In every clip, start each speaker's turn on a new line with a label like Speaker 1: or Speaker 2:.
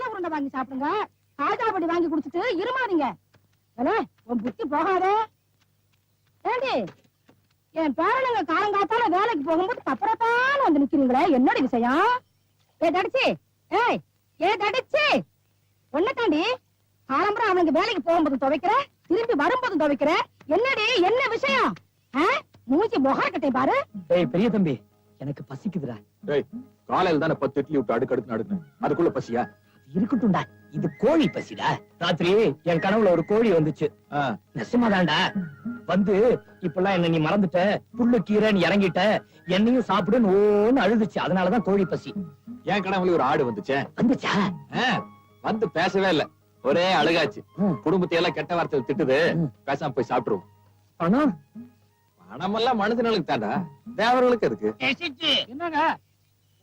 Speaker 1: கடலை உருண்டை வாங்கி சாப்பிடுங்க. காஜா பொடி வாங்கி குடிச்சிட்டு இருமாதீங்க. உன் புத்தி போகாதே. ஏண்டி என் பேரனுங்க காலங்காத்தால வேலைக்கு போகும்போது தப்புறத்தான வந்து நிக்கிறீங்களே என்னடி விஷயம்? ஏ தடிச்சு ஏய் ஏ தடிச்சு. ஒன்ன தாண்டி காலம்பரம் அவனுக்கு வேலைக்கு போகும்போது துவைக்கிற திரும்பி வரும்போது துவைக்கிற என்னடி என்ன விஷயம்? மூஞ்சி முகரக்கட்டை பாரு.
Speaker 2: ஏய் பெரிய தம்பி எனக்கு பசிக்குதுடா.
Speaker 3: டேய் காலையில தானே பத்து இட்லி விட்டு அடுக்கு அடுக்கு அடுக்குனேன் அதுக்குள்ள பசியா?
Speaker 2: இருக்கட்டும்டா. இது கோழி பசிடா. ராத்திரி என் கனவுல ஒரு கோழி வந்துச்சு. நெசமாதான்டா. வந்து இப்பெல்லாம் என்ன நீ மறந்துட்ட. புல்லு கீரை நீ இறங்கிட்ட. என்னையும் சாப்பிடுன்னு ஓன்னு அழுதுச்சு. அதனாலதான் கோழி பசி.
Speaker 3: என் கனவுல ஒரு ஆடு வந்துச்சே.
Speaker 2: வந்துச்சா?
Speaker 3: வந்து பேசவே இல்ல. ஒரே அழுகாச்சு. குடும்பத்தை எல்லாம் கெட்ட வார்த்தை திட்டுது. பேசாம போய் சாப்பிட்டுருவோம்.
Speaker 2: பணம்?
Speaker 3: பணமெல்லாம் மனுஷனுக்கு தாண்டா தேவர்களுக்கு இருக்கு.
Speaker 1: என்னங்க?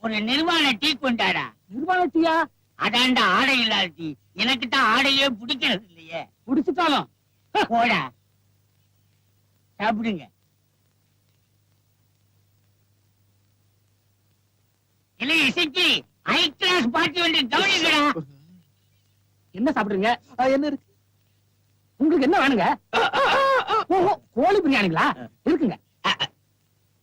Speaker 4: ஒரு நிர்வாண டீ கொண்டாடா.
Speaker 1: நிர்வாணத்தியா
Speaker 4: அதான்டா ஆடை இல்லாத டீ எனக்கு தான் ஆடையே பிடிக்கிறது இல்லையே
Speaker 1: குடிச்சுட்டாலும்
Speaker 4: போடா. சாப்பிடுங்க. இல்ல இசைக்கு ஹை கிளாஸ் பார்ட்டி வந்து கவனிக்கடா
Speaker 2: என்ன சாப்பிடுறீங்க?
Speaker 3: என்ன இருக்கு?
Speaker 2: உங்களுக்கு என்ன வேணுங்க? ஓஹோ கோழி பிரியாணிங்களா? இருக்குங்க.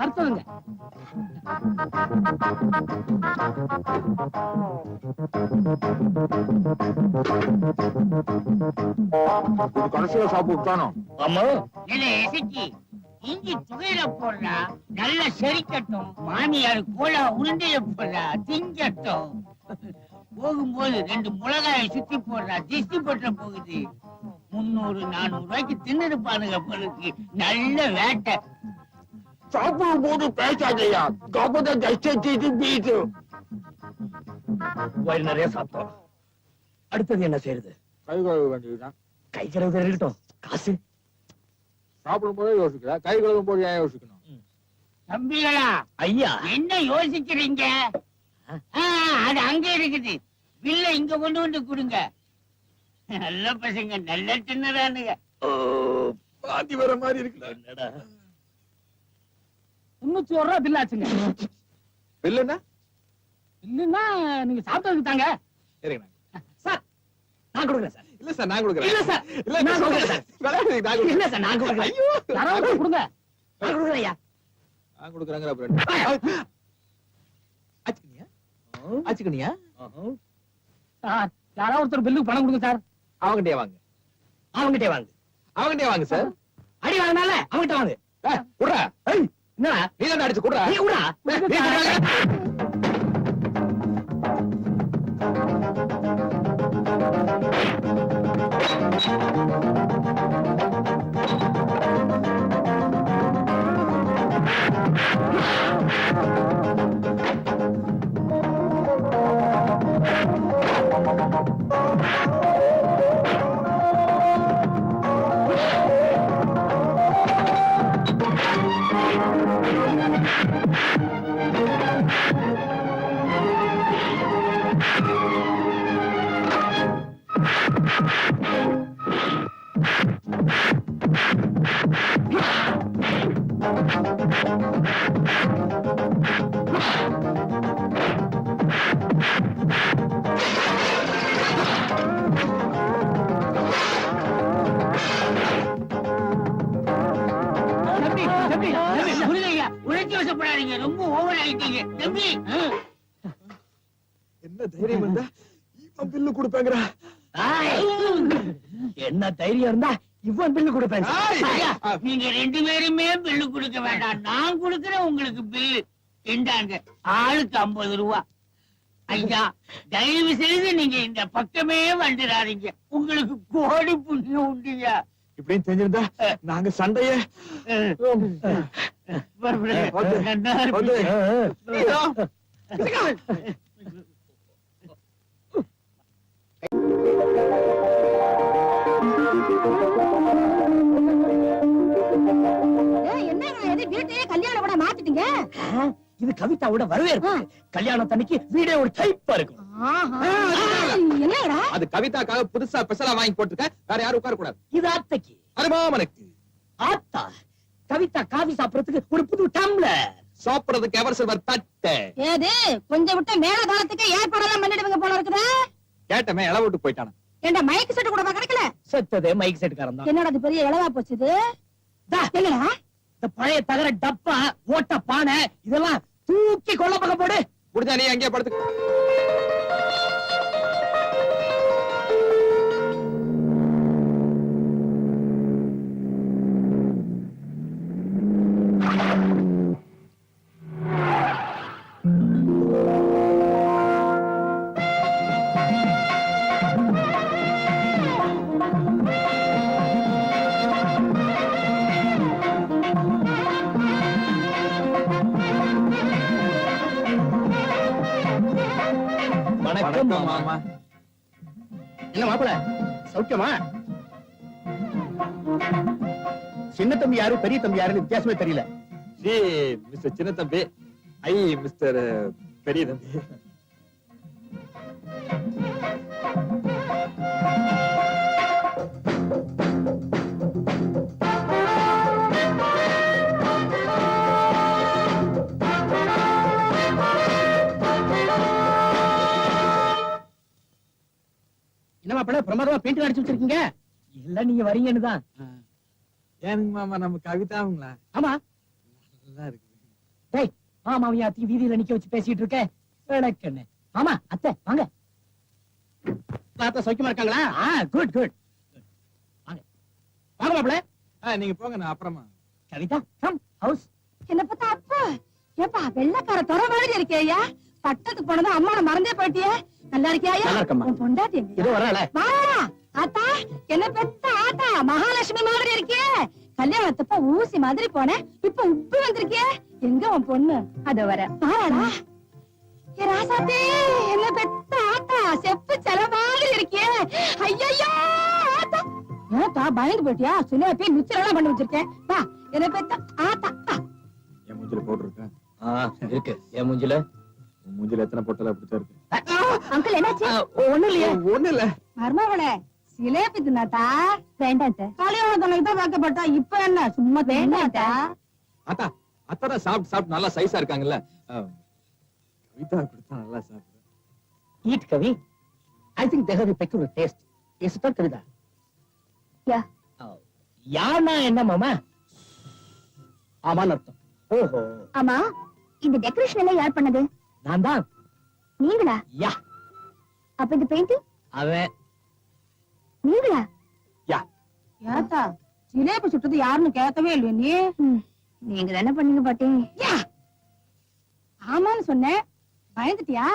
Speaker 2: வறுத்ததுங்க
Speaker 3: இது கடைசியில சாப்பிட்டு தானோ
Speaker 2: ஆமா.
Speaker 4: இல்ல இசைக்கு இஞ்சி துகையில போடுறா நல்லா செரிக்கட்டும். மாமியார் கோலா உருண்டைய போடுறா திங்கட்டும். போகும்போது ரெண்டு மிளகாய சுத்தி போடுறா திஷ்டி போட்ட போகுது. முன்னூறு நானூறு ரூபாய்க்கு தின்னுருப்பானுங்க பொருளுக்கு நல்ல வேட்டை.
Speaker 3: சாப்பிடும் போது பேசாதையா? கபத கஷ்டத்தை பீட்டு
Speaker 2: வயிறு நிறைய சாப்பிட்டோம். அடுத்தது என்ன செய்யறது?
Speaker 3: கை கழுவ வேண்டியதுதான்.
Speaker 2: கை கழுவு இருக்கட்டும். காசு.
Speaker 3: சாப்பிடும் போதே யோசிக்கல. கை கழுவும் போது ஏன் யோசிக்கணும்?
Speaker 4: தம்பிகளா
Speaker 2: ஐயா.
Speaker 4: என்ன யோசிக்கிறீங்க? ஆ, அது அங்க இருக்குது. பில்ல இங்க கொண்டு வந்து கொடுங்க. நல்ல பசங்க நல்ல தின்னுறானுங்க.
Speaker 3: பாதி வர மாதிரி இருக்குடா.
Speaker 2: என்னடா?
Speaker 1: முன்னூத்தி ஒரு ரூபா பில் ஆச்சுங்க.
Speaker 3: பில்லுன்னா
Speaker 1: இல்லன்னா நீங்க சாப்பிட்டதுக்கு தாங்க.
Speaker 3: இருங்க
Speaker 2: சார் நான் கொடுக்குறேன் சார்.
Speaker 3: இல்ல சார் நான் கொடுக்குறேன்.
Speaker 2: இல்ல சார்
Speaker 3: இல்ல
Speaker 2: நான் கொடுக்குறேன் சார். இல்ல சார் நான் கொடுக்குறேன்.
Speaker 3: ஐயோ.
Speaker 1: யாராவது கொடுங்க.
Speaker 2: நான் கொடுக்குறேன் ஐயா.
Speaker 3: நான் கொடுக்குறேங்கிற அப்புறம் ஆச்சுக்கணியா ஆச்சுக்கணியா
Speaker 1: சார் யாராவது ஒருத்தர் பில்லுக்கு பணம் கொடுங்க சார்.
Speaker 3: அவங்கிட்டே வாங்க.
Speaker 2: அவங்ககிட்டே வாங்க.
Speaker 3: அவங்கிட்டே வாங்க சார்.
Speaker 2: அடி வாங்கினால அவங்ககிட்ட வாங்க.
Speaker 3: ஏய், குடுறா
Speaker 2: ஏய், என்னடா
Speaker 3: நீ தான் அடிச்சு குடுறா.
Speaker 2: நீ
Speaker 3: குடுறா.
Speaker 4: தம்பி தம்பி உழைச்சி வசப்படாதீங்க. ரொம்ப ஓவர் ஆயிட்டீங்க. தம்பி.
Speaker 3: என்ன தைரியம் இருந்தா இவன் பில்லு கொடுப்பேங்கிறா?
Speaker 2: ஆய். என்ன தைரியம் இருந்தா இவன் பில்லு கொடுப்பேன்.
Speaker 4: ஐயா, நீங்க ரெண்டு பேருமே பில்லு கொடுக்க வேண்டாம். நான் கொடுக்கறேன் உங்களுக்கு பில்லு இந்தாங்க. ஆளுக்கு ஐம்பது ரூபா. ஐயா தயவு செய்து நீங்க இந்த பக்கமே வந்துடாதீங்க. உங்களுக்கு கோடி புண்ணியம் உண்டுயா?
Speaker 3: இப்படின்னு தெரிஞ்சிருந்தா நாங்க சண்டைய.
Speaker 1: இது? வீட்டையே கல்யாண கூட மாத்திட்டீங்க?
Speaker 2: இது கவிதாவோட வரவேற்பு. கல்யாணத்தன்னைக்கு வீடே ஒரு டைப்பா இருக்கும்.
Speaker 1: ஆஹா. என்னங்கடா
Speaker 3: அது கவிதாக்காக புதுசா ஸ்பெஷலா வாங்கி போட்டிருக்க வேற யாரும் உட்கார கூடாது
Speaker 2: இது அத்தைக்கு
Speaker 3: அருமாமனுக்கு
Speaker 2: ஆத்தா கவிதா காபி சாப்பிடறதுக்கு ஒரு புது டம்ளர்.
Speaker 3: சாப்பிடுறதுக்கு எவர் சில்வர் தட்டை.
Speaker 1: ஏது கொஞ்சம் விட்டு மேல காலத்துக்கு ஏற்பாடெல்லாம் பண்ணிடுவீங்க போல இருக்குது.
Speaker 3: கேட்டமே இளவு விட்டு போயிட்டான?
Speaker 1: ஏண்டா மைக் செட் கூட கிடைக்கல
Speaker 2: செத்ததே மைக் செட்டுக்காரன் தான்
Speaker 1: என்னடா இது பெரிய இளவா போச்சு இது தா, என்னடா?
Speaker 2: இந்த பழைய தகர டப்பா ஓட்ட பானை இதெல்லாம் தூக்கி கொல்ல பக்கம் போடு.
Speaker 3: முடிஞ்சா நீ அங்கேயே படுத்து
Speaker 2: என்ன மாப்பிள? சௌக்கியமா? சின்ன தம்பி யாரு பெரிய தம்பி யாருன்னு வித்தியாசமே தெரியல.
Speaker 3: ஜி மிஸ்டர் சின்ன தம்பி. ஐ மிஸ்டர் பெரிய தம்பி.
Speaker 2: என்ன மாப்பிள பிரமாதமா பெயிண்ட் அடிச்சு வச்சிருக்கீங்க? இல்ல நீங்க வரீங்கன்னு தான்
Speaker 3: ஏனுங்க மாமா நம்ம கவிதாவுங்களா
Speaker 2: ஆமா.
Speaker 3: நல்லா இருக்கு
Speaker 2: டேய் மாமாவையும் அத்தையும் வீதியில நிக்க வச்சு பேசிட்டு இருக்க. விளக்கண்ணு. மாமா அத்தை வாங்க. அத்தை சௌக்கியமா இருக்காங்களா? ஆ குட் குட் வாங்க. வாங்க மாப்பிள.
Speaker 3: ஆ, நீங்க போங்க நான் அப்புறமா.
Speaker 2: கவிதா கம் ஹவுஸ்
Speaker 1: என்ன பார்த்தா அப்பா? ஏப்பா வெள்ளக்கார தொட மாதிரி இருக்கேயா பட்டத்துக்கு போனதும் அம்மாவை மறந்தே போயிட்டியே. நல்லா இருக்கியாயா
Speaker 2: நல்லா இருக்கேம்மா.
Speaker 1: உன் பொண்டாட்டி எங்கயா?
Speaker 2: இதோ வரல
Speaker 1: வா ஆத்தா என்ன பெத்த ஆத்தா? மகாலட்சுமி மாதிரி இருக்கியே கல்யாணத்தப்ப ஊசி மாதிரி போனேன். இப்ப உப்பு வந்திருக்கியே எங்க உன் பொண்ணு? அத வர. பாராடா ஏ ராசாத்தே என்ன பெத்த ஆத்தா? செப்பு செல மாதிரி இருக்கியே ஐயையோ ஆத்தா. ஏத்தா பயந்து போயிட்டியா? சுனியா போய் மிச்சரெல்லாம் பண்ணி வச்சிருக்கேன். வா என்ன பெத்த ஆத்தா. வா.
Speaker 3: என் மூஞ்சில போட்டு இருக்கேன்
Speaker 2: இருக்கு. என் மூஞ்சில.
Speaker 3: மூஞ்சில எத்தனை பொட்டல அப்படித்தான் இருக்கு.
Speaker 1: அங்கிள் என்னாச்சு?
Speaker 2: ஒண்ணு இல்லையே.
Speaker 3: ஒண்ணு இல்ல.
Speaker 1: மருமகளே சிலேபி தின்னாட்டா வேண்டாம் கல்யாண தொலைக்கு தான் வைக்கப்பட்டா இப்ப என்ன? சும்மா வேண்டாட்டா
Speaker 3: அத்தா. அத்தான் சாப்பிட்டு சாப்பிட்டு நல்லா சைஸா இருக்காங்கல்ல. கவிதா கொடுத்தா நல்லா சாப்பிடுறேன்
Speaker 2: eat Kavi. I think have a peculiar taste. Is it not Kavitha. Oh, யானா என்ன மாமா? ஆமான்னு அர்த்தம். ஓஹோ
Speaker 1: ஆமா இந்த டெக்கரேஷன் எல்லாம் யார் பண்ணது?
Speaker 2: நான் தான்
Speaker 1: நீங்களா?
Speaker 2: யா.
Speaker 1: அப்ப இந்த பெயிண்டிங்
Speaker 2: அவன்
Speaker 1: நீங்களா?
Speaker 3: யா.
Speaker 1: ஏத்தா ஜிலேபி சுட்டது யாருன்னு கேட்கவே இல்லையா நீ. நீங்க தானே பண்ணீங்க பாட்டி. ஆமான்னு சொன்னேன். பயந்துட்டியா?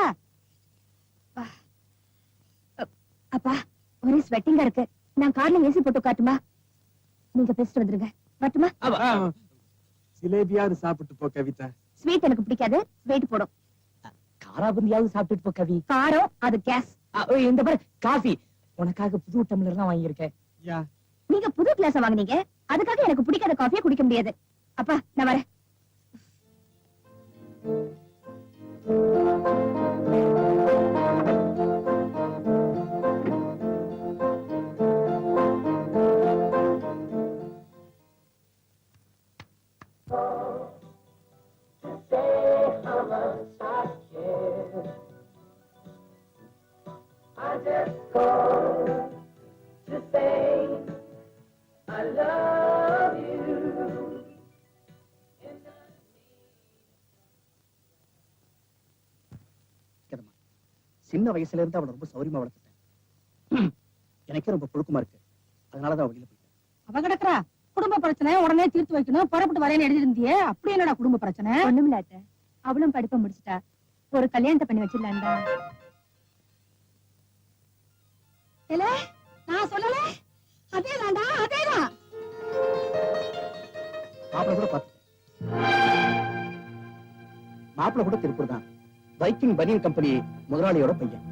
Speaker 1: அப்பா ஒரே ஸ்வெட்டிங்கா இருக்கு. நான் கார்ல ஏசி போட்டு காட்டுமா? நீங்க பேசிட்டு வந்துருங்க. வரட்டுமா?
Speaker 3: சிலேபியாவது சாப்பிட்டு போ கவிதா.
Speaker 1: ஸ்வீட் எனக்கு பிடிக்காது. ஸ்வீட் போடும்.
Speaker 2: காராபுந்தியாவது சாப்பிட்டுட்டு போ கவி.
Speaker 1: காரம் அது கேஸ்.
Speaker 2: இந்த பாரு காஃபி. உனக்காக புது டம்ளர் தான் வாங்கியிருக்கேன்.
Speaker 3: யா.
Speaker 1: நீங்க புது கிளாஸ் வாங்குனீங்க. அதுக்காக எனக்கு பிடிக்காத காஃபியை குடிக்க முடியாது. அப்பா நான் வரேன்.
Speaker 2: சின்ன வயசுல இருந்து அவளை ரொம்ப சௌரியமா வளர்த்துட்டேன். எனக்கே ரொம்ப புழுக்கமா இருக்கு. அதனாலதான் அவ வெளியில போயிட்டேன்
Speaker 1: அவ கிடக்குறா. குடும்ப பிரச்சனை உடனே தீர்த்து வைக்கணும் புறப்பட்டு வரேன்னு எழுதிருந்தியே அப்படி என்னடா குடும்ப பிரச்சனை?
Speaker 5: ஒண்ணுமில்ல அத்தை. அவளும் படிப்பை முடிச்சிட்டா. ஒரு கல்யாணத்தை பண்ணி வச்சிடலாண்டா
Speaker 1: இல்ல நான் சொல்லல? அதேதான்டா அதேதான்.
Speaker 6: மாப்பிள கூட பார்த்து. மாப்பிள கூட திருப்பூர் தான் பைக்கிங் பனியன் கம்பெனி முதலாளியோட பையன்.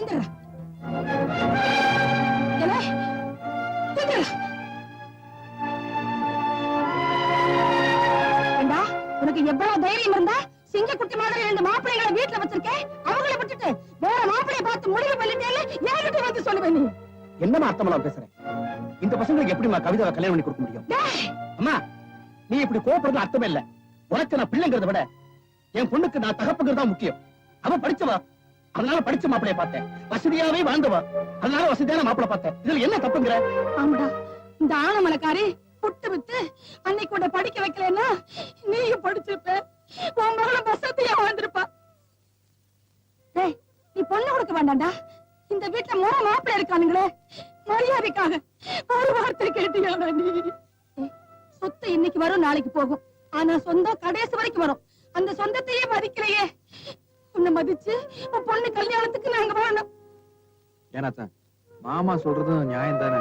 Speaker 1: இந்தடா.
Speaker 6: என்னமா பேசுறேன். இந்த பசங்களுக்கு எப்படிமா கவிதாவை கல்யாணம் பண்ணி கொடுக்க முடியும்? அம்மா நீ இப்படி கோபப்படுறது அர்த்தமே இல்ல. உனக்கு நான் பிள்ளைங்கிறத விட என் பொண்ணுக்கு நான் தகப்புங்கிறது தான் முக்கியம். அவ படிச்சவா? அதனால படிச்ச மாப்பிளைய பார்த்தேன். வசதியாவே வாழ்ந்தவா? அதனால வசதியான மாப்பிளை பார்த்தேன். இதுல என்ன தப்புங்கிற?
Speaker 1: ஆமாடா இந்த ஆனமலக்காரி புட்டு வித்து அன்னைக்கு உன்னை படிக்க வைக்கலன்னா நீயும் படிச்சிருப்ப. உன் மகள வசதியா வாழ்ந்திருப்பா. நீ பொண்ணு கொடுக்க வேண்டாம்டா. இந்த வீட்டுல மூணு மாப்பிள்ளை இருக்கானுங்களே. மரியாதைக்காக ஒரு வார்த்தை கேட்டியாடா நீ சொத்து இன்னைக்கு வரும் நாளைக்கு போகும். ஆனா சொந்தம் கடைசி வரைக்கும் வரும். அந்த சொந்தத்தையே மதிக்கலையே. உன்னை மதிச்சு உன் பொண்ணு கல்யாணத்துக்கு நாங்க வரணும்
Speaker 3: ஏனாத்தா மாமா சொல்றதும் நியாயம் தானே?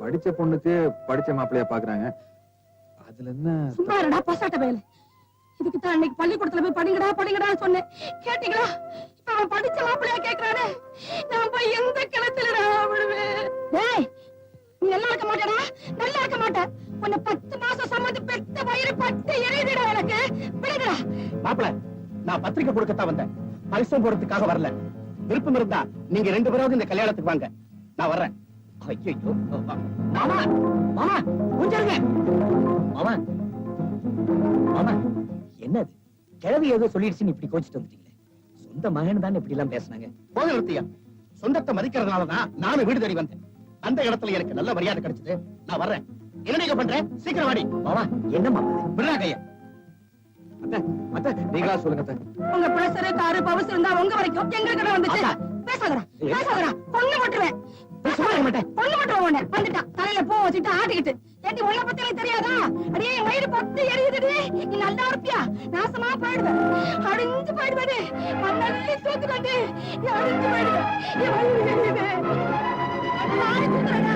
Speaker 3: படிச்ச பொண்ணுக்கு படிச்ச மாப்பிள்ளைய பாக்குறாங்க. அதுல என்ன
Speaker 1: சும்மா இருடா பசாட்ட வேலை இதுக்கு தான் அன்னைக்கு பள்ளிக்கூடத்துல போய் படிங்கடா படிங்கடா சொன்னேன். கேட்டீங்களா? அவன் படிச்ச மாப்பிள்ளையா கேக்குறானே? நான் போய் எந்த டேய் நீ நல்லா இருக்க மாட்டேடா. நல்லா இருக்க மாட்டேன். உன்னை பத்து மாசம் சம்மந்து பெத்த வயிறு பட்டு எரியுதுடா எனக்கு. விடுடா.
Speaker 6: மாப்பிள நான் பத்திரிக்கை கொடுக்கத்தான் வந்தேன். பரிசம் போறதுக்காக வரல. விருப்பம் இருந்தா நீங்க ரெண்டு பேராவது இந்த கல்யாணத்துக்கு வாங்க. நான் வர்றேன். ஐயோ மாமா மாமா மாமா என்னது? கிழவி ஏதோ சொல்லிடுச்சுன்னு இப்படி கோச்சிட்டு வந்துட்டீங்களே. சொந்த மகன் தான் இப்படி எல்லாம் பேசுனாங்க. போக நிறுத்தியா? சொந்தத்தை மதிக்கிறதுனாலதான் நானும் வீடு தேடி வந்தேன். அந்த இடத்துல எனக்கு நல்ல மரியாதை கிடைச்சது. நான் வர்றேன். என்ன நீங்க பண்றேன்? சீக்கிரம் வாடி. மாமா என்ன மாமா விடுறா கைய.
Speaker 3: அத்தை நீங்களா சொல்லுங்க
Speaker 1: உங்க பிரஷரு காரு பவஸ் இருந்தா உங்க வரைக்கும் எங்களுக்கு வந்துச்சு.
Speaker 6: அக்கா.
Speaker 1: பேசாதடா பேசாதடா. பொண்ணு மட்டுவேன் பொண்ணு மட்டும் உன்னை. வந்துட்டான் தலையில பூ வச்சுட்டு ஆட்டிக்கிட்டு. ஏண்டி உள்ள பத்தி எனக்கு தெரியாதா? அடியே என் வயிறு பத்து எரியுதுடி. நீ நல்லா இருப்பியா? நாசமா போயிடுவேன் அடிஞ்சு போயிடுவேன் மண்ணள்ளி தூக்குவேன் அடிஞ்சு போயிடுவேன் என் வயிறு எரியுது. நாளைக்கு தூக்குறேன்டா.